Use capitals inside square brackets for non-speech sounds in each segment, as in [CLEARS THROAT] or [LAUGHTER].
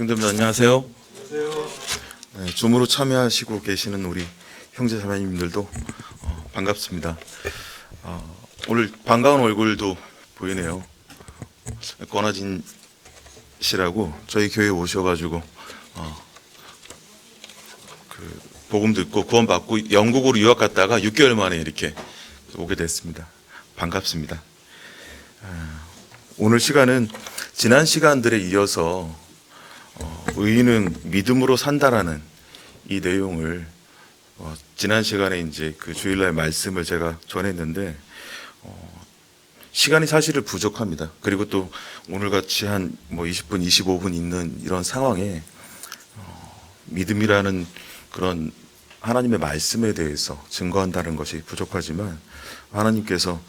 성도님 안녕하세요. 네, 줌으로 참여하시고 계시는 우리 형제 자매님들도 어, 반갑습니다. 어, 오늘 반가운 얼굴도 보이네요. 권하진 씨라고 저희 교회 에 오셔가지고 어, 그 복음 듣고 구원 받고 영국으로 유학 갔다가 6개월 만에 이렇게 오게 됐습니다. 반갑습니다. 아, 오늘 시간은 지난 시간들에 이어서 어, 의인은 믿음으로 산다라는 이 내용을 어, 지난 시간에 이제 그 주일날 말씀을 제가 전했는데 어, 시간이 사실은 부족합니다. 그리고 또 오늘 같이 한 뭐 20분, 25분 있는 이런 상황에 어, 믿음이라는 그런 하나님의 말씀에 대해서 증거한다는 것이 부족하지만 하나님께서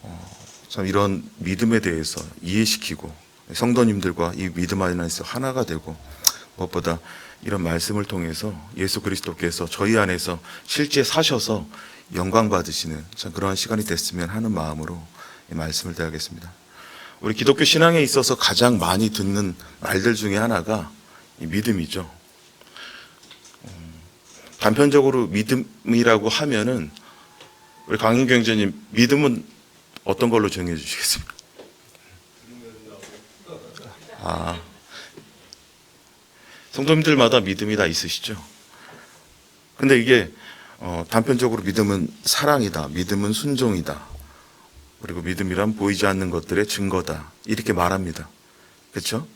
어, 참 이런 믿음에 대해서 이해시키고 성도님들과 이 믿음 안에서 하나가 되고 무엇보다 이런 말씀을 통해서 예수 그리스도께서 저희 안에서 실제 사셔서 영광 받으시는 참 그러한 시간이 됐으면 하는 마음으로 이 말씀을 드리겠습니다. 우리 기독교 신앙에 있어서 가장 많이 듣는 말들 중에 하나가 이 믿음이죠. 음, 단편적으로 믿음이라고 하면은 우리 강인경 형제님 믿음은 어떤 걸로 정해 주시겠습니까? 아, 성도님들마다 믿음이 다 있으시죠? 근데 이게 어, 단편적으로 믿음은 사랑이다, 믿음은 순종이다, 그리고 믿음이란 보이지 않는 것들의 증거다 이렇게 말합니다. 그렇죠?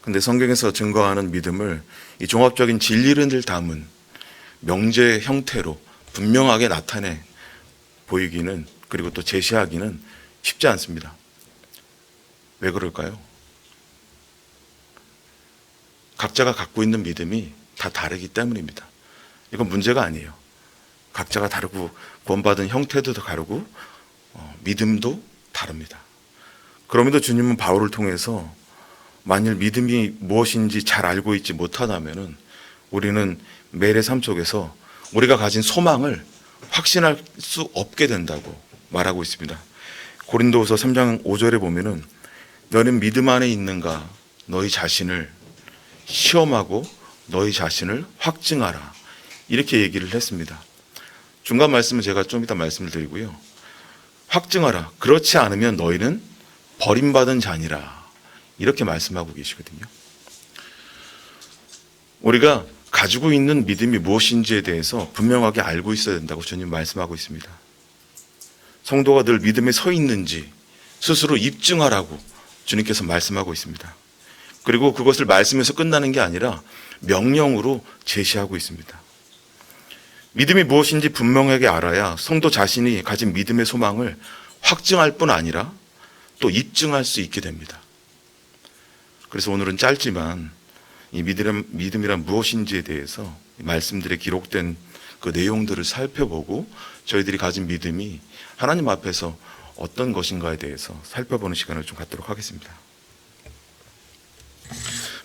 근데 성경에서 증거하는 믿음을 이 종합적인 진리를 담은 명제 형태로 분명하게 나타내 보이기는 그리고 또 제시하기는 쉽지 않습니다. 왜 그럴까요? 각자가 갖고 있는 믿음이 다 다르기 때문입니다. 이건 문제가 아니에요. 각자가 다르고 구원받은 형태도 다르고 어, 믿음도 다릅니다. 그럼에도 주님은 바울을 통해서 만일 믿음이 무엇인지 잘 알고 있지 못하다면은 우리는 매일의 삶 속에서 우리가 가진 소망을 확신할 수 없게 된다고 말하고 있습니다. 고린도후서 3장 5절에 보면은 너는 믿음 안에 있는가 너희 자신을 시험하고 너희 자신을 확증하라. 이렇게 얘기를 했습니다. 중간 말씀은 제가 좀 이따 말씀을 드리고요. 확증하라. 그렇지 않으면 너희는 버림받은 자니라. 이렇게 말씀하고 계시거든요. 우리가 가지고 있는 믿음이 무엇인지에 대해서 분명하게 알고 있어야 된다고 주님 말씀하고 있습니다. 성도가 늘 믿음에 서 있는지 스스로 입증하라고 주님께서 말씀하고 있습니다. 그리고 그것을 말씀에서 끝나는 게 아니라 명령으로 제시하고 있습니다. 믿음이 무엇인지 분명하게 알아야 성도 자신이 가진 믿음의 소망을 확증할 뿐 아니라 또 입증할 수 있게 됩니다. 그래서 오늘은 짧지만 이 믿음, 믿음이란 무엇인지에 대해서 말씀들에 기록된 그 내용들을 살펴보고 저희들이 가진 믿음이 하나님 앞에서 어떤 것인가에 대해서 살펴보는 시간을 좀 갖도록 하겠습니다.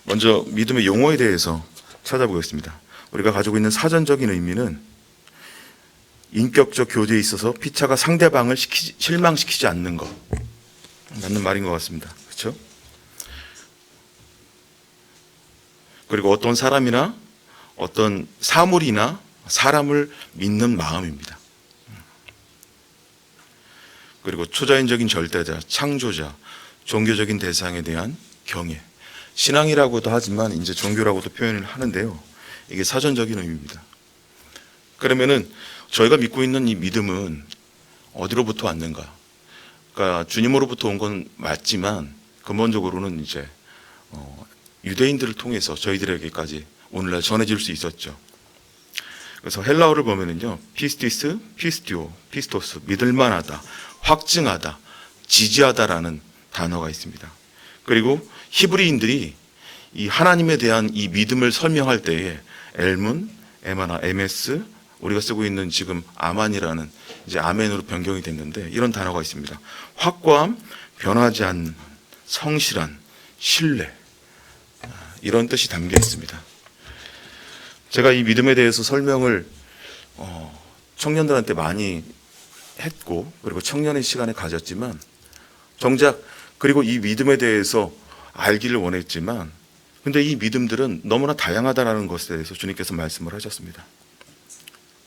먼저 믿음의 용어에 대해서 찾아보겠습니다. 우리가 가지고 있는 사전적인 의미는 인격적 교제에 있어서 피차가 상대방을 시키지, 실망시키지 않는 것 맞는 말인 것 같습니다. 그렇죠? 그리고 어떤 사람이나 어떤 사물이나 사람을 믿는 마음입니다. 그리고 초자연적인 절대자, 창조자, 종교적인 대상에 대한 경외. 신앙이라고도 하지만 이제 종교라고도 표현을 하는데요. 이게 사전적인 의미입니다. 그러면은 저희가 믿고 있는 이 믿음은 어디로부터 왔는가? 그러니까 주님으로부터 온 건 맞지만 근본적으로는 이제 어, 유대인들을 통해서 저희들에게까지 오늘날 전해질 수 있었죠. 그래서 헬라어를 보면은요, 피스티스, 피스티오, 피스토스, 믿을만하다, 확증하다, 지지하다라는 단어가 있습니다. 그리고 히브리인들이 이 하나님에 대한 이 믿음을 설명할 때에 엘문, 에마나, 에메스, 우리가 쓰고 있는 지금 아만이라는 이제 아멘으로 변경이 됐는데 이런 단어가 있습니다. 확고함, 변하지 않는 성실한 신뢰 이런 뜻이 담겨 있습니다. 제가 이 믿음에 대해서 설명을 어, 청년들한테 많이 했고 그리고 청년의 시간에 가졌지만 정작 그리고 이 믿음에 대해서 알기를 원했지만 근데 이 믿음들은 너무나 다양하다라는 것에 대해서 주님께서 말씀을 하셨습니다.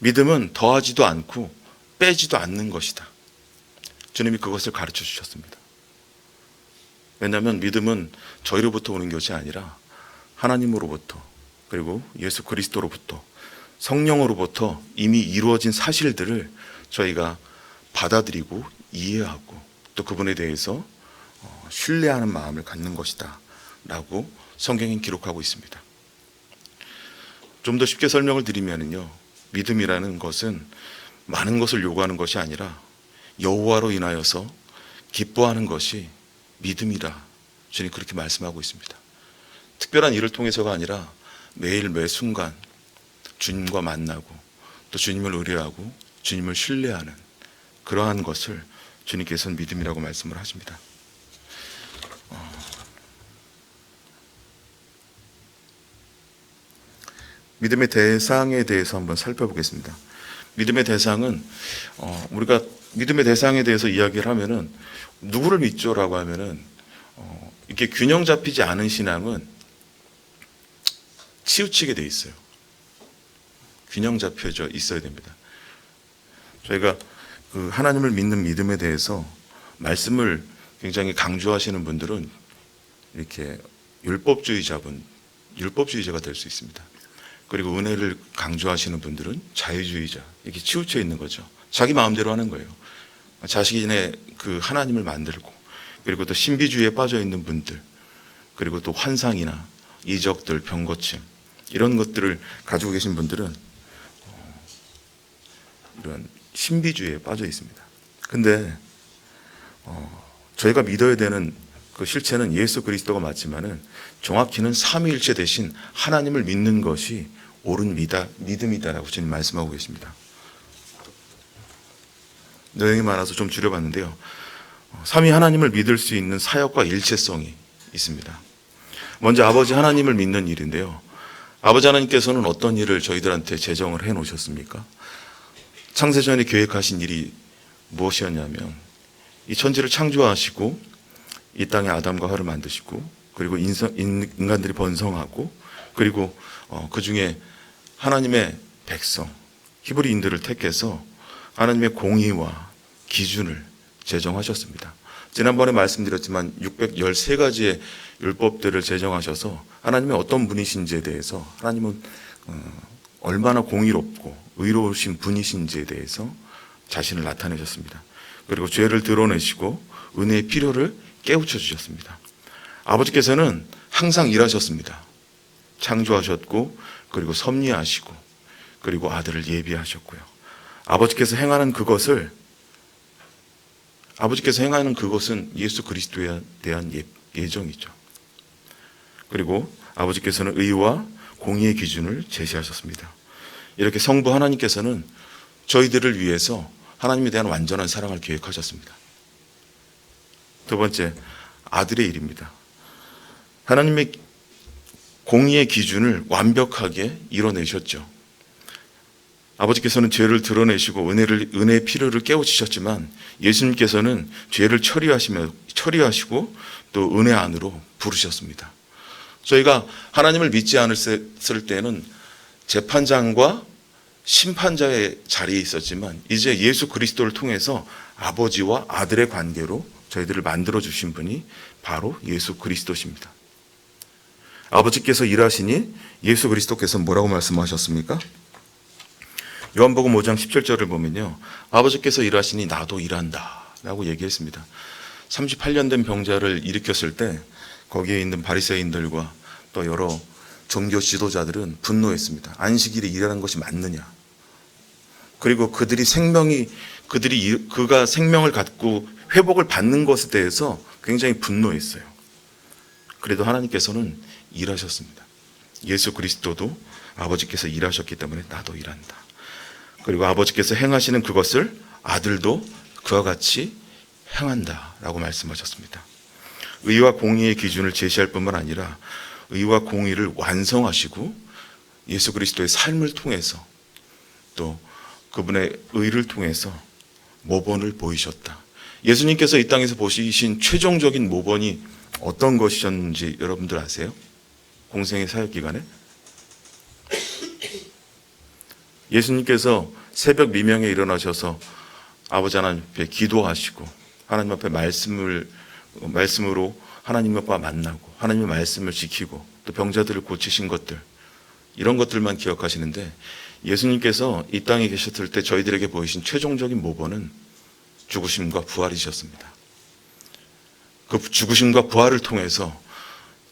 믿음은 더하지도 않고 빼지도 않는 것이다. 주님이 그것을 가르쳐 주셨습니다. 왜냐하면 믿음은 저희로부터 오는 것이 아니라 하나님으로부터 그리고 예수 그리스도로부터 성령으로부터 이미 이루어진 사실들을 저희가 받아들이고 이해하고 또 그분에 대해서 어, 신뢰하는 마음을 갖는 것이다. 라고 성경엔 기록하고 있습니다. 좀 더 쉽게 설명을 드리면요. 믿음이라는 것은 많은 것을 요구하는 것이 아니라 여호와로 인하여서 기뻐하는 것이 믿음이라 주님 그렇게 말씀하고 있습니다. 특별한 일을 통해서가 아니라 매일 매 순간 주님과 만나고 또 주님을 의뢰하고 주님을 신뢰하는 그러한 것을 주님께서는 믿음이라고 말씀을 하십니다. 믿음의 대상에 대해서 한번 살펴보겠습니다. 믿음의 대상은 어, 우리가 믿음의 대상에 대해서 이야기를 하면은 누구를 믿죠라고 하면은 어, 이렇게 균형 잡히지 않은 신앙은 치우치게 돼 있어요. 균형 잡혀져 있어야 됩니다. 저희가 그 하나님을 믿는 믿음에 대해서 말씀을 굉장히 강조하시는 분들은 이렇게 율법주의자분, 율법주의자가 될 수 있습니다. 그리고 은혜를 강조하시는 분들은 자유주의자, 이렇게 치우쳐 있는 거죠. 자기 마음대로 하는 거예요. 자신의 그 하나님을 만들고, 그리고 또 신비주의에 빠져 있는 분들, 그리고 또 환상이나 이적들, 병고침, 이런 것들을 가지고 계신 분들은 어, 이런 신비주의에 빠져 있습니다. 근데 어, 저희가 믿어야 되는 그 실체는 예수 그리스도가 맞지만은 정확히는 삼위일체 대신 하나님을 믿는 것이 옳은 미다, 믿음이다라고 주님 말씀하고 계십니다. 내용이 많아서 좀 줄여봤는데요. 어, 삼위 하나님을 믿을 수 있는 사역과 일체성이 있습니다. 먼저 아버지 하나님을 믿는 일인데요. 아버지 하나님께서는 어떤 일을 저희들한테 제정을 해 놓으셨습니까? 창세전에 계획하신 일이 무엇이었냐면 이 천지를 창조하시고 이 땅에 아담과 하와를 만드시고 그리고 인간들이 번성하고 그리고 어, 그 중에 하나님의 백성 히브리인들을 택해서 하나님의 공의와 기준을 제정하셨습니다. 지난번에 말씀드렸지만 613가지의 율법들을 제정하셔서 하나님의 어떤 분이신지에 대해서 하나님은 어, 얼마나 공의롭고 의로우신 분이신지에 대해서 자신을 나타내셨습니다. 그리고 죄를 드러내시고 은혜의 필요를 깨우쳐 주셨습니다. 아버지께서는 항상 일하셨습니다. 창조하셨고 그리고 섭리하시고 그리고 아들을 예비하셨고요. 아버지께서 행하는 그것을 아버지께서 행하는 그것은 예수 그리스도에 대한 예, 예정이죠. 그리고 아버지께서는 의와 공의의 기준을 제시하셨습니다. 이렇게 성부 하나님께서는 저희들을 위해서 하나님에 대한 완전한 사랑을 계획하셨습니다. 두 번째, 아들의 일입니다. 하나님의 공의의 기준을 완벽하게 이뤄내셨죠. 아버지께서는 죄를 드러내시고 은혜를 은혜의 필요를 깨우치셨지만 예수님께서는 죄를 처리하시며 처리하시고 또 은혜 안으로 부르셨습니다. 저희가 하나님을 믿지 않았을 때는 재판장과 심판자의 자리에 있었지만 이제 예수 그리스도를 통해서 아버지와 아들의 관계로 저희들을 만들어 주신 분이 바로 예수 그리스도십니다. 아버지께서 일하시니 예수 그리스도께서 뭐라고 말씀하셨습니까? 요한복음 5장 17절을 보면요. 아버지께서 일하시니 나도 일한다. 라고 얘기했습니다. 38년 된 병자를 일으켰을 때 거기에 있는 바리새인들과 또 여러 종교 지도자들은 분노했습니다. 안식일이 일하는 것이 맞느냐? 그리고 그들이 생명이 그들이 그가 생명을 갖고 회복을 받는 것에 대해서 굉장히 분노했어요. 그래도 하나님께서는 일하셨습니다. 예수 그리스도도 아버지께서 일하셨기 때문에 나도 일한다. 그리고 아버지께서 행하시는 그것을 아들도 그와 같이 행한다 라고 말씀하셨습니다. 의와 공의의 기준을 제시할 뿐만 아니라 의와 공의를 완성하시고 예수 그리스도의 삶을 통해서 또 그분의 의를 통해서 모본을 보이셨다. 예수님께서 이 땅에서 보시신 최종적인 모본이 어떤 것이었는지 여러분들 아세요? 공생의 사역 기간에? 예수님께서 새벽 미명에 일어나셔서 아버지 하나님 앞에 기도하시고 하나님 앞에 말씀을 말씀으로 하나님과 만나고 하나님의 말씀을 지키고 또 병자들을 고치신 것들 이런 것들만 기억하시는데 예수님께서 이 땅에 계셨을 때 저희들에게 보이신 최종적인 모범은 죽으심과 부활이셨습니다. 그 죽으심과 부활을 통해서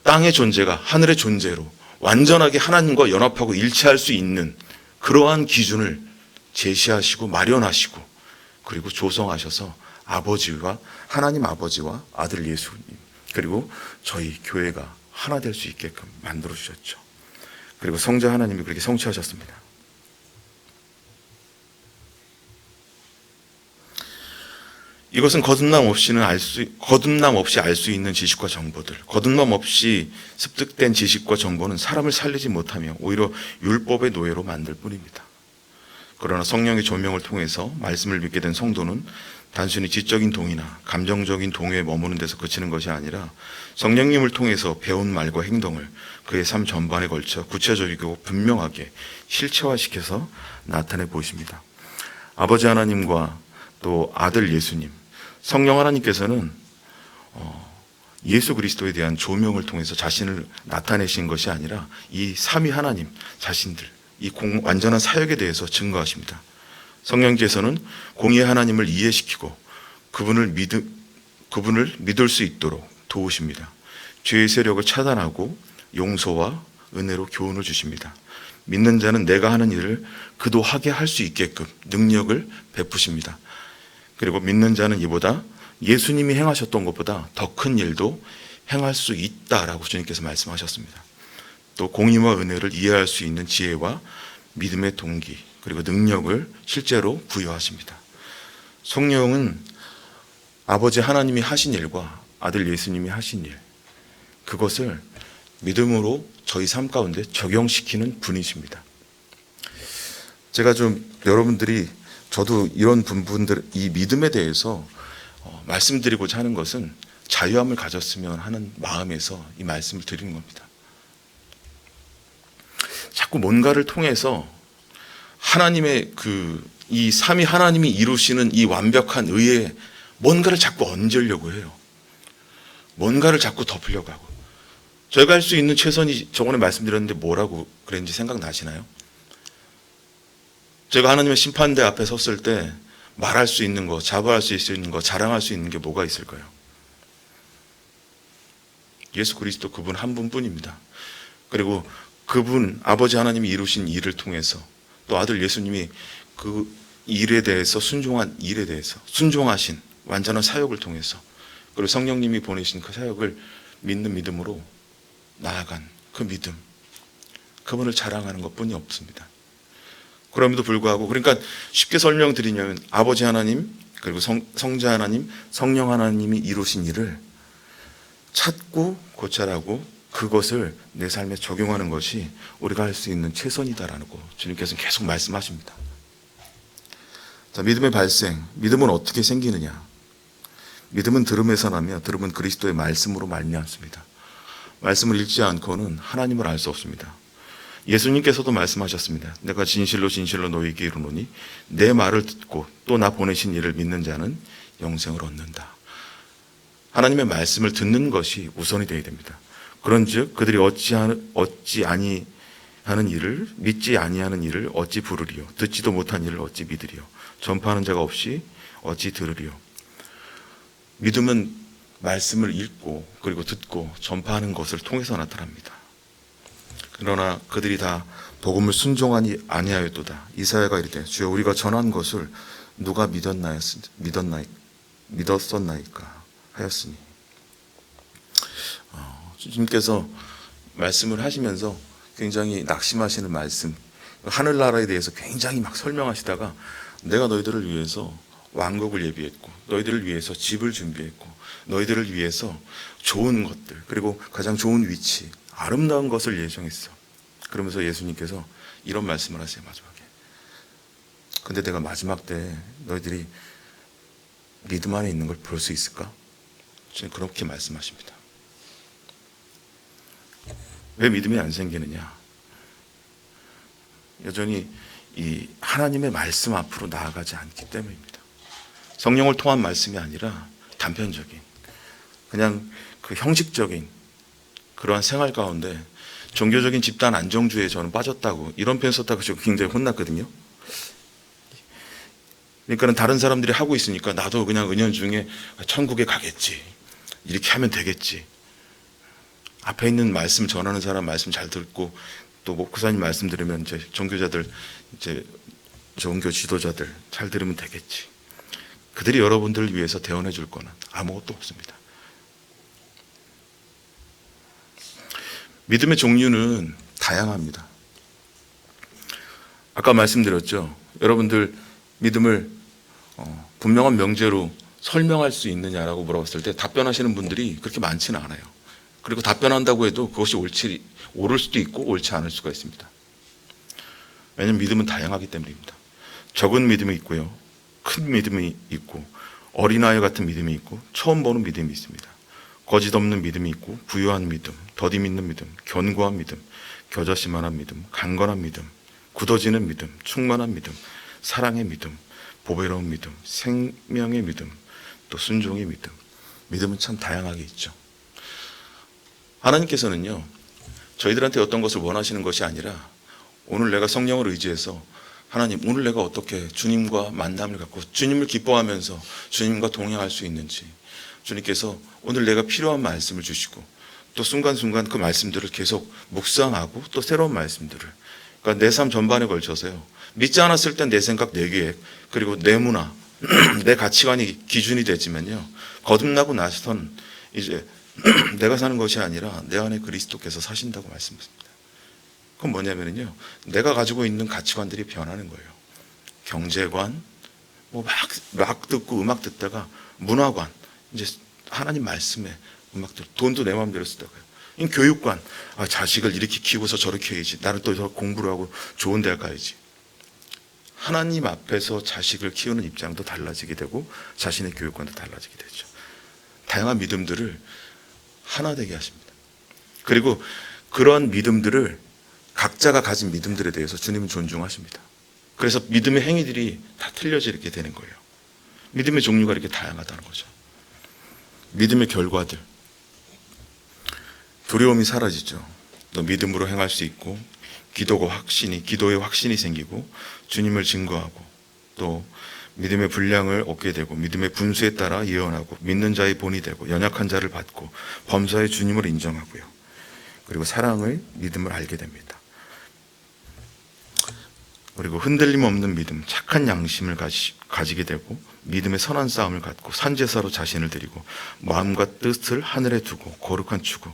땅의 존재가 하늘의 존재로 완전하게 하나님과 연합하고 일치할 수 있는 그러한 기준을 제시하시고 마련하시고 그리고 조성하셔서 아버지와 하나님 아버지와 아들 예수님 그리고 저희 교회가 하나 될 수 있게끔 만들어 주셨죠. 그리고 성자 하나님이 그렇게 성취하셨습니다. 이것은 거듭남 없이는 알 수, 거듭남 없이 알 수 있는 지식과 정보들, 거듭남 없이 습득된 지식과 정보는 사람을 살리지 못하며 오히려 율법의 노예로 만들 뿐입니다. 그러나 성령의 조명을 통해서 말씀을 믿게 된 성도는 단순히 지적인 동의나 감정적인 동요에 머무는 데서 그치는 것이 아니라 성령님을 통해서 배운 말과 행동을 그의 삶 전반에 걸쳐 구체적이고 분명하게 실체화시켜서 나타내 보십니다. 아버지 하나님과 또 아들 예수님, 성령 하나님께서는 어, 예수 그리스도에 대한 조명을 통해서 자신을 나타내신 것이 아니라 이 삼위 하나님 자신들 이 공, 완전한 사역에 대해서 증거하십니다. 성령께서는 공의 하나님을 이해시키고 그분을 믿 그분을 믿을 수 있도록 도우십니다. 죄의 세력을 차단하고 용서와 은혜로 교훈을 주십니다. 믿는 자는 내가 하는 일을 그도 하게 할 수 있게끔 능력을 베푸십니다. 그리고 믿는 자는 이보다 예수님이 행하셨던 것보다 더 큰 일도 행할 수 있다라고 주님께서 말씀하셨습니다. 또 공의와 은혜를 이해할 수 있는 지혜와 믿음의 동기 그리고 능력을 실제로 부여하십니다. 성령은 아버지 하나님이 하신 일과 아들 예수님이 하신 일 그것을 믿음으로 저희 삶 가운데 적용시키는 분이십니다. 제가 좀 여러분들이 저도 이런 부분들 이 믿음에 대해서 어, 말씀드리고자 하는 것은 자유함을 가졌으면 하는 마음에서 이 말씀을 드리는 겁니다. 자꾸 뭔가를 통해서 하나님의 그 이 삼위 하나님이 이루시는 이 완벽한 의에 뭔가를 자꾸 얹으려고 해요. 뭔가를 자꾸 덮으려고 하고. 저희가 할 수 있는 최선이 저번에 말씀드렸는데 뭐라고 그랬는지 생각나시나요? 제가 하나님의 심판대 앞에 섰을 때 말할 수 있는 거, 자부할 수 있는 거, 자랑할 수 있는 게 뭐가 있을까요? 예수 그리스도 그분 한 분뿐입니다. 그리고 그분 아버지 하나님이 이루신 일을 통해서 또 아들 예수님이 그 일에 대해서 순종한 일에 대해서 순종하신 완전한 사역을 통해서 그리고 성령님이 보내신 그 사역을 믿는 믿음으로 나아간 그 믿음 그분을 자랑하는 것뿐이 없습니다. 그럼에도 불구하고 그러니까 쉽게 설명드리냐면 아버지 하나님 그리고 성, 성자 하나님 성령 하나님이 이루신 일을 찾고 고찰하고 그것을 내 삶에 적용하는 것이 우리가 할 수 있는 최선이다라는 거 주님께서 계속 말씀하십니다. 자, 믿음의 발생. 믿음은 어떻게 생기느냐? 믿음은 들음에서 나며 들음은 그리스도의 말씀으로 말미암습니다. 말씀을 읽지 않고는 하나님을 알 수 없습니다. 예수님께서도 말씀하셨습니다. 내가 진실로 진실로 너희에게 이르노니 내 말을 듣고 또 나 보내신 이를 믿는 자는 영생을 얻는다. 하나님의 말씀을 듣는 것이 우선이 되어야 됩니다. 그런즉 그들이 어찌 어찌 아니 하는 일을 믿지 아니하는 일을 어찌 부르리요 듣지도 못한 일을 어찌 믿으리요 전파하는 자가 없이 어찌 들으리요 믿음은 말씀을 읽고 그리고 듣고 전파하는 것을 통해서 나타납니다. 그러나 그들이 다 복음을 순종하니 아니하였도다. 이사야가 이르되 주여 우리가 전한 것을 누가 믿었나였 믿었나이 믿었었나이까 하였으니 어, 주님께서 말씀을 하시면서 굉장히 낙심하시는 말씀 하늘나라에 대해서 굉장히 막 설명하시다가 내가 너희들을 위해서 왕국을 예비했고 너희들을 위해서 집을 준비했고 너희들을 위해서 좋은 것들 그리고 가장 좋은 위치 아름다운 것을 예정했어. 그러면서 예수님께서 이런 말씀을 하세요 마지막에. 근데 내가 마지막 때 너희들이 믿음 안에 있는 걸 볼 수 있을까? 지금 그렇게 말씀하십니다. 왜 믿음이 안 생기느냐? 여전히 이 하나님의 말씀 앞으로 나아가지 않기 때문입니다. 성령을 통한 말씀이 아니라 단편적인 그냥 그 형식적인 그러한 생활 가운데 종교적인 집단 안정주의에 저는 빠졌다고 이런 표현 썼다고 제가 굉장히 혼났거든요. 그러니까는 다른 사람들이 하고 있으니까 나도 그냥 은연중에 천국에 가겠지. 이렇게 하면 되겠지. 앞에 있는 말씀 전하는 사람 말씀 잘 듣고 또 목사님 말씀 들으면 이제 종교자들 이제 종교 지도자들 잘 들으면 되겠지. 그들이 여러분들을 위해서 대원해 줄 거는 아무것도 없습니다. 믿음의 종류는 다양합니다. 아까 말씀드렸죠. 여러분들 믿음을 어, 분명한 명제로 설명할 수 있느냐라고 물어봤을 때 답변하시는 분들이 그렇게 많지는 않아요. 그리고 답변한다고 해도 그것이 옳지 옳을 수도 있고 옳지 않을 수가 있습니다. 왜냐하면 믿음은 다양하기 때문입니다. 적은 믿음이 있고요, 큰 믿음이 있고 어린아이 같은 믿음이 있고 처음 보는 믿음이 있습니다. 거짓 없는 믿음이 있고 부유한 믿음, 더디 믿는 믿음, 견고한 믿음, 겨자씨만한 믿음, 강건한 믿음, 굳어지는 믿음, 충만한 믿음, 사랑의 믿음, 보배로운 믿음, 생명의 믿음, 또 순종의 믿음. 믿음은 참 다양하게 있죠. 하나님께서는요, 저희들한테 어떤 것을 원하시는 것이 아니라 오늘 내가 성령을 의지해서 하나님, 오늘 내가 어떻게 주님과 만남을 갖고 주님을 기뻐하면서 주님과 동행할 수 있는지 주님께서 오늘 내가 필요한 말씀을 주시고 또 순간순간 그 말씀들을 계속 묵상하고 또 새로운 말씀들을 그러니까 내 삶 전반에 걸쳐서요. 믿지 않았을 땐 내 생각, 내 계획, 그리고 내 문화, [CLEARS THROAT] 내 가치관이 기준이 되지만요. 거듭나고 나서는 이제 [CLEARS THROAT] 내가 사는 것이 아니라 내 안에 그리스도께서 사신다고 말씀했습니다. 그건 뭐냐면요. 내가 가지고 있는 가치관들이 변하는 거예요. 경제관, 뭐 막, 막 듣고 음악 듣다가 문화관, 이제 하나님 말씀에 음악 듣 돈도 내 마음대로 쓰다가요. 이 교육관, 아, 자식을 이렇게 키우고서 저렇게 해야지. 나는 또 더 공부를 하고 좋은 데 가야지. 하나님 앞에서 자식을 키우는 입장도 달라지게 되고 자신의 교육관도 달라지게 되죠. 다양한 믿음들을 하나 되게 하십니다. 그리고 그런 믿음들을 각자가 가진 믿음들에 대해서 주님은 존중하십니다. 그래서 믿음의 행위들이 다 틀려지게 되는 거예요. 믿음의 종류가 이렇게 다양하다는 거죠. 믿음의 결과들. 두려움이 사라지죠. 또 믿음으로 행할 수 있고 기도가 확신이 기도의 확신이 생기고 주님을 증거하고 또 믿음의 분량을 얻게 되고 믿음의 분수에 따라 예언하고 믿는 자의 본이 되고 연약한 자를 받고 범사의 주님을 인정하고요. 그리고 사랑을 믿음을 알게 됩니다. 그리고 흔들림 없는 믿음, 착한 양심을 가지, 가지게 되고 믿음의 선한 싸움을 갖고 산제사로 자신을 드리고 마음과 뜻을 하늘에 두고 거룩한 추구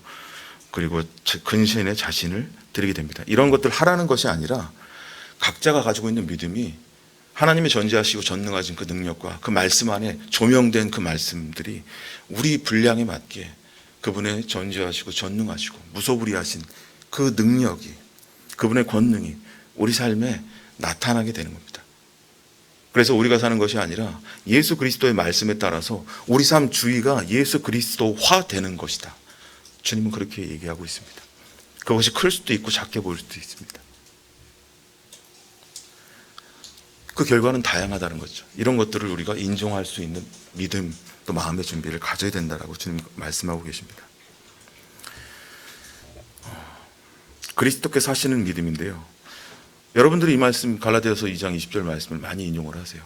그리고 근신의 자신을 드리게 됩니다. 이런 것들 하라는 것이 아니라 각자가 가지고 있는 믿음이 하나님의 전지하시고 전능하신 그 능력과 그 말씀 안에 조명된 그 말씀들이 우리 분량에 맞게 그분의 전지하시고 전능하시고 무소불위하신 그 능력이 그분의 권능이 우리 삶에 나타나게 되는 겁니다. 그래서 우리가 사는 것이 아니라 예수 그리스도의 말씀에 따라서 우리 삶 주의가 예수 그리스도화 되는 것이다. 주님은 그렇게 얘기하고 있습니다. 그것이 클 수도 있고 작게 보일 수도 있습니다. 그 결과는 다양하다는 거죠. 이런 것들을 우리가 인정할 수 있는 믿음 또 마음의 준비를 가져야 된다라고 주님 말씀하고 계십니다. 그리스도께서 하시는 믿음인데요. 여러분들이 이 말씀 갈라디아서 2장 20절 말씀을 많이 인용을 하세요.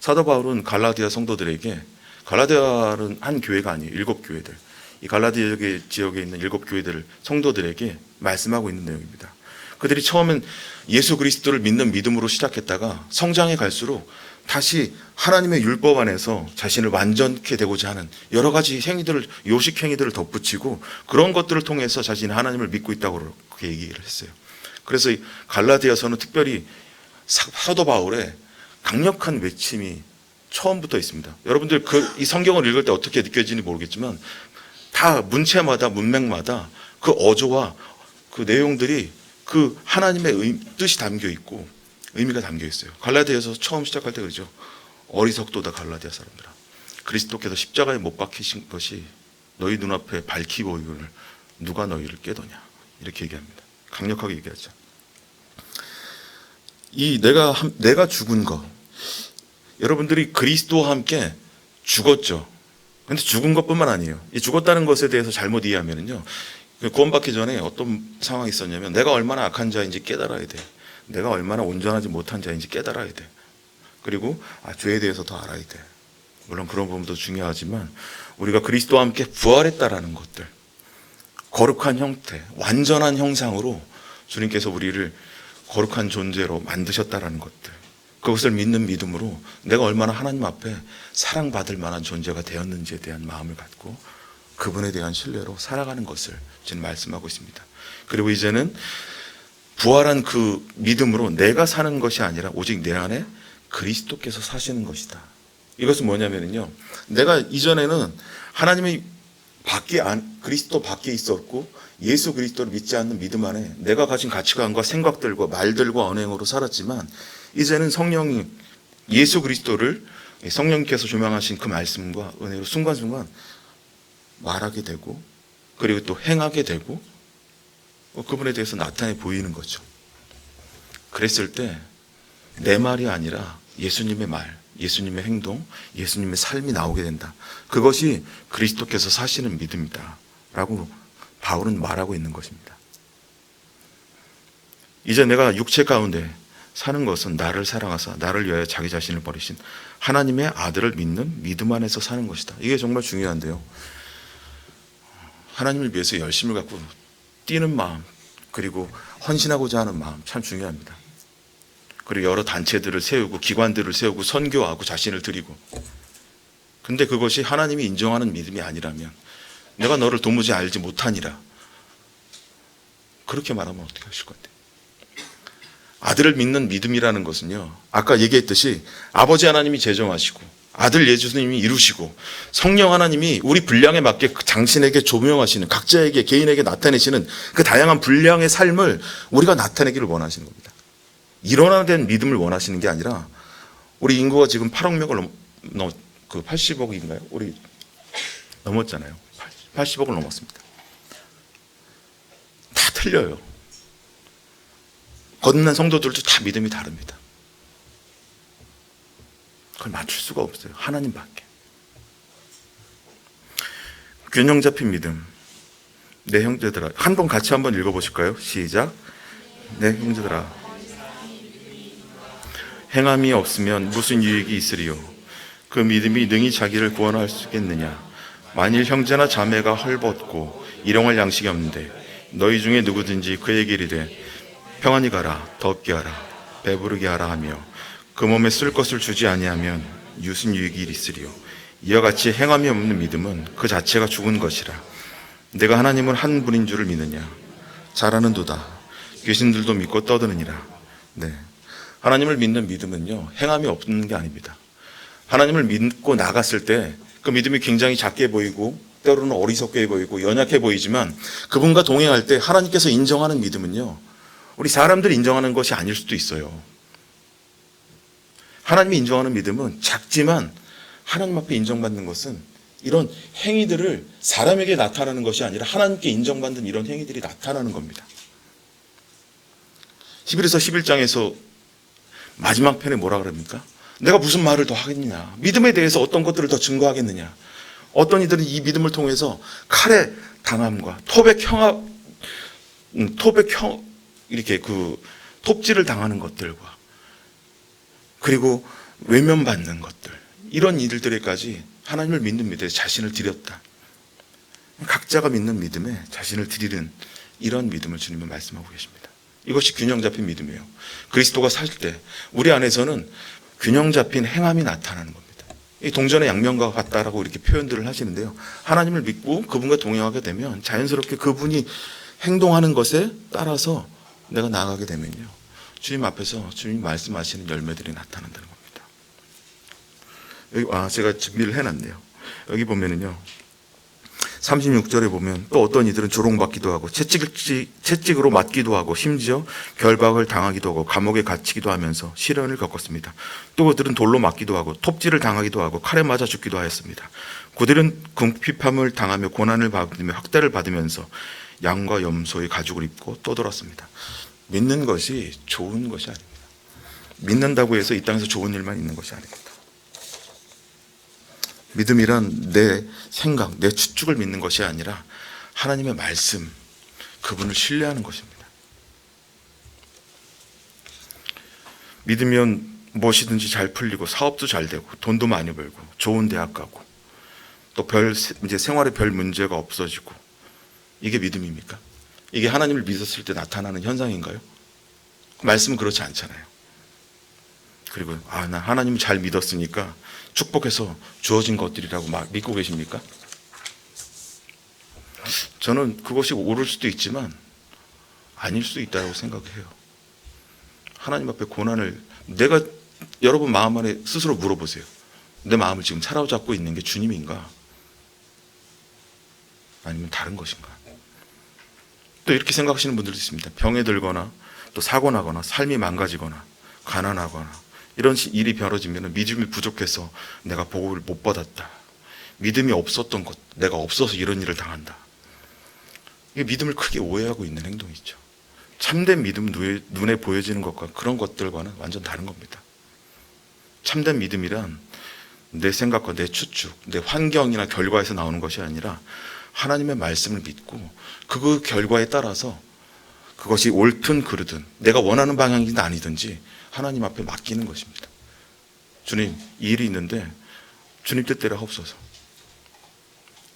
사도 바울은 갈라디아 성도들에게 갈라디아는 한 교회가 아니에요. 일곱 교회들. 이 갈라디아 지역에 있는 일곱 교회들 성도들에게 말씀하고 있는 내용입니다. 그들이 처음엔 예수 그리스도를 믿는 믿음으로 시작했다가 성장해 갈수록 다시 하나님의 율법 안에서 자신을 완전케 되고자 하는 여러 가지 행위들을 요식 행위들을 덧붙이고 그런 것들을 통해서 자신이 하나님을 믿고 있다고 그렇게 얘기를 했어요. 그래서 이 갈라디아서는 특별히 사도 바울의 강력한 외침이 처음부터 있습니다. 여러분들 그 이 성경을 읽을 때 어떻게 느껴지는지 모르겠지만 다 문체마다 문맥마다 그 어조와 그 내용들이 그 하나님의 의, 뜻이 담겨 있고 의미가 담겨 있어요. 갈라디아에서 처음 시작할 때 그러죠. 어리석도다 갈라디아 사람들아. 그리스도께서 십자가에 못 박히신 것이 너희 눈앞에 밝히 보이거늘 누가 너희를 깨더냐. 이렇게 얘기합니다. 강력하게 얘기하죠. 이 내가 함- 내가 죽은 것 여러분들이 그리스도와 함께 죽었죠. 근데 죽은 것뿐만 아니에요. 이 죽었다는 것에 대해서 잘못 이해하면은요. 그 구원받기 전에 어떤 상황이 있었냐면 내가 얼마나 악한 자인지 깨달아야 돼. 내가 얼마나 온전하지 못한 자인지 깨달아야 돼. 그리고 아, 죄에 대해서 더 알아야 돼. 물론 그런 부분도 중요하지만 우리가 그리스도와 함께 부활했다라는 것들, 거룩한 형태, 완전한 형상으로 주님께서 우리를 거룩한 존재로 만드셨다라는 것들, 그것을 믿는 믿음으로 내가 얼마나 하나님 앞에 사랑받을 만한 존재가 되었는지에 대한 마음을 갖고 그분에 대한 신뢰로 살아가는 것을 지금 말씀하고 있습니다. 그리고 이제는 부활한 그 믿음으로 내가 사는 것이 아니라 오직 내 안에 그리스도께서 사시는 것이다. 이것은 뭐냐면요. 내가 이전에는 하나님의 밖에 안, 그리스도 밖에 있었고 예수 그리스도를 믿지 않는 믿음 안에 내가 가진 가치관과 생각들과 말들과 언행으로 살았지만 이제는 성령이 예수 그리스도를 성령께서 조명하신 그 말씀과 은혜로 순간순간 말하게 되고 그리고 또 행하게 되고 어, 그분에 대해서 나타내 보이는 거죠. 그랬을 때 내 말이 아니라 예수님의 말, 예수님의 행동, 예수님의 삶이 나오게 된다. 그것이 그리스도께서 사시는 믿음이다. 라고 바울은 말하고 있는 것입니다. 이제 내가 육체 가운데 사는 것은 나를 사랑하사 나를 위하여 자기 자신을 버리신 하나님의 아들을 믿는 믿음 안에서 사는 것이다. 이게 정말 중요한데요. 하나님을 위해서 열심을 갖고 뛰는 마음, 그리고 헌신하고자 하는 마음 참 중요합니다. 그리고 여러 단체들을 세우고 기관들을 세우고 선교하고 자신을 드리고 근데 그것이 하나님이 인정하는 믿음이 아니라면 내가 너를 도무지 알지 못하니라 그렇게 말하면 어떻게 하실 건데 아들을 믿는 믿음이라는 것은요 아까 얘기했듯이 아버지 하나님이 제정하시고 아들 예수님이 이루시고 성령 하나님이 우리 분량에 맞게 그 당신에게 조명하시는 각자에게 개인에게 나타내시는 그 다양한 분량의 삶을 우리가 나타내기를 원하시는 겁니다. 일원화된 믿음을 원하시는 게 아니라 우리 인구가 지금 8억 명을 넘, 넘, 그 80억인가요? 우리 넘었잖아요. 80억을 넘었습니다. 다 틀려요. 걷는 성도들도 다 믿음이 다릅니다. 그걸 맞출 수가 없어요. 하나님밖에. 균형 잡힌 믿음. 내 형제들아. 한 번 같이 한번 읽어보실까요? 시작. 내 형제들아. 행함이 없으면 무슨 유익이 있으리요? 그 믿음이 능히 자기를 구원할 수 있겠느냐? 만일 형제나 자매가 헐벗고 일용할 양식이 없는데 너희 중에 누구든지 그에게 이르되 평안히 가라 덥게 하라 배부르게 하라 하며 그 몸에 쓸 것을 주지 아니하면 무슨 유익이 있으리요? 이와 같이 행함이 없는 믿음은 그 자체가 죽은 것이라. 내가 하나님을 한 분인 줄을 믿느냐? 잘하는도다. 귀신들도 믿고 떠드느니라. 네. 하나님을 믿는 믿음은요, 행함이 없는 게 아닙니다. 하나님을 믿고 나갔을 때 그 믿음이 굉장히 작게 보이고 때로는 어리석게 보이고 연약해 보이지만 그분과 동행할 때 하나님께서 인정하는 믿음은요, 우리 사람들이 인정하는 것이 아닐 수도 있어요. 하나님이 인정하는 믿음은 작지만 하나님 앞에 인정받는 것은 이런 행위들을 사람에게 나타나는 것이 아니라 하나님께 인정받는 이런 행위들이 나타나는 겁니다. 히브리서 11장에서 마지막 편에 뭐라 그럽니까? 내가 무슨 말을 더 하겠느냐? 믿음에 대해서 어떤 것들을 더 증거하겠느냐? 어떤 이들은 이 믿음을 통해서 칼에 당함과 톱에 형압, 음, 톱에 형 이렇게 그 톱질을 당하는 것들과 그리고 외면받는 것들 이런 일들에까지 하나님을 믿는 믿음에 자신을 드렸다. 각자가 믿는 믿음에 자신을 드리는 이런 믿음을 주님은 말씀하고 계십니다. 이것이 균형 잡힌 믿음이에요. 그리스도가 살 때 우리 안에서는 균형 잡힌 행함이 나타나는 겁니다. 이 동전의 양면과 같다라고 이렇게 표현들을 하시는데요. 하나님을 믿고 그분과 동행하게 되면 자연스럽게 그분이 행동하는 것에 따라서 내가 나아가게 되면요. 주님 앞에서 주님 말씀하시는 열매들이 나타난다는 겁니다. 여기 아 제가 준비를 해놨네요. 여기 보면은요. 36절에 보면 또 어떤 이들은 조롱받기도 하고 채찍, 채찍 으로 맞기도 하고 심지어 결박을 당하기도 하고 감옥에 갇히기도 하면서 시련을 겪었습니다. 또 그들은 돌로 맞기도 하고 톱질을 당하기도 하고 칼에 맞아 죽기도 하였습니다. 그들은 궁핍함을 당하며 고난을 받으며 학대를 받으면서 양과 염소의 가죽을 입고 떠돌았습니다. 믿는 것이 좋은 것이 아닙니다. 믿는다고 해서 이 땅에서 좋은 일만 있는 것이 아닙니다. 믿음이란 내 생각, 내 추측을 믿는 것이 아니라 하나님의 말씀, 그분을 신뢰하는 것입니다. 믿으면 무엇이든지 잘 풀리고 사업도 잘 되고 돈도 많이 벌고 좋은 대학 가고 또 별 이제 생활에 별 문제가 없어지고 이게 믿음입니까? 이게 하나님을 믿었을 때 나타나는 현상인가요? 말씀은 그렇지 않잖아요. 그리고 아, 나 하나님 잘 믿었으니까 축복해서 주어진 것들이라고 막 믿고 계십니까? 저는 그것이 옳을 수도 있지만 아닐 수도 있다고 생각해요. 하나님 앞에 고난을 내가 여러분 마음 안에 스스로 물어보세요. 내 마음을 지금 사로잡고 있는 게 주님인가? 아니면 다른 것인가? 또 이렇게 생각하시는 분들도 있습니다. 병에 들거나 또 사고 나거나 삶이 망가지거나 가난하거나 이런 시- 일이 벌어지면 믿음이 부족해서 내가 복을 못 받았다. 믿음이 없었던 것, 내가 없어서 이런 일을 당한다. 이게 믿음을 크게 오해하고 있는 행동이죠. 참된 눈에, 눈에 보여지는 것과 그런 것들과는 완전 다른 겁니다. 참된 믿음이란 내 생각과 내 추측, 내 환경이나 결과에서 나오는 것이 아니라 하나님의 말씀을 믿고 그 결과에 따라서 그것이 옳든 그르든 내가 원하는 방향이든 아니든지 하나님 앞에 맡기는 것입니다. 주님, 이 일이 있는데 주님 뜻대로 하옵소서.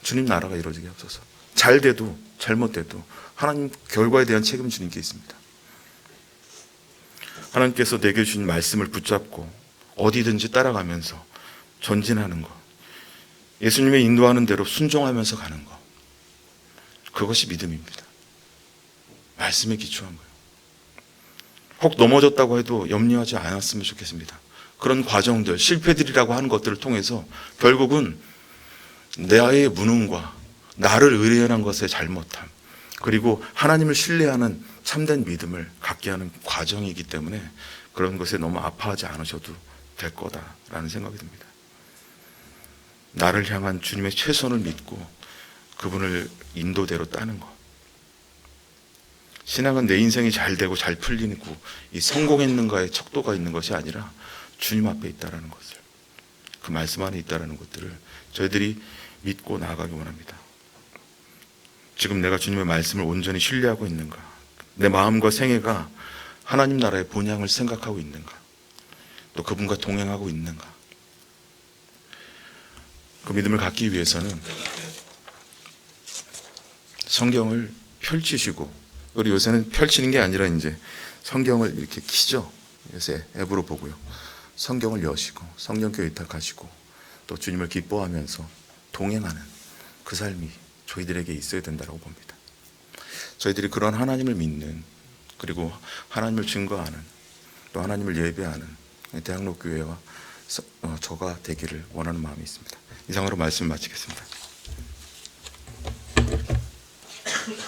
주님 나라가 이루어지게 하옵소서. 잘 돼도 잘못돼도 하나님 결과에 대한 책임은 주님께 있습니다. 하나님께서 내게 주신 말씀을 붙잡고 어디든지 따라가면서 전진하는 것. 예수님의 인도하는 대로 순종하면서 가는 것. 그것이 믿음입니다. 말씀에 기초한 거예요. 혹 넘어졌다고 해도 염려하지 않았으면 좋겠습니다. 그런 과정들, 실패들이라고 하는 것들을 통해서 결국은 나의 무능과 나를 의뢰한 것의 잘못함, 그리고 하나님을 신뢰하는 참된 믿음을 갖게 하는 과정이기 때문에 그런 것에 너무 아파하지 않으셔도 될 거다라는 생각이 듭니다. 나를 향한 주님의 최선을 믿고 그분을 인도대로 따는 것. 신앙은 내 인생이 잘 되고 잘 풀리고 이 성공했는가의 척도가 있는 것이 아니라 주님 앞에 있다라는 것을 그 말씀 안에 있다라는 것들을 저희들이 믿고 나아가기 원합니다. 지금 내가 주님의 말씀을 온전히 신뢰하고 있는가? 내 마음과 생애가 하나님 나라의 본향을 생각하고 있는가? 또 그분과 동행하고 있는가? 그 믿음을 갖기 위해서는 성경을 펼치시고 우리 요새는 펼치는 게 아니라 이제 성경을 이렇게 키죠. 요새 앱으로 보고요. 성경을 여시고 성경교 의탁하시고 또 주님을 기뻐하면서 동행하는 그 삶이 저희들에게 있어야 된다고 봅니다. 저희들이 그런 하나님을 믿는 그리고 하나님을 증거하는 또 하나님을 예배하는 대학로 교회와 서- 어, 저가 되기를 원하는 마음이 있습니다. 이상으로 말씀 마치겠습니다.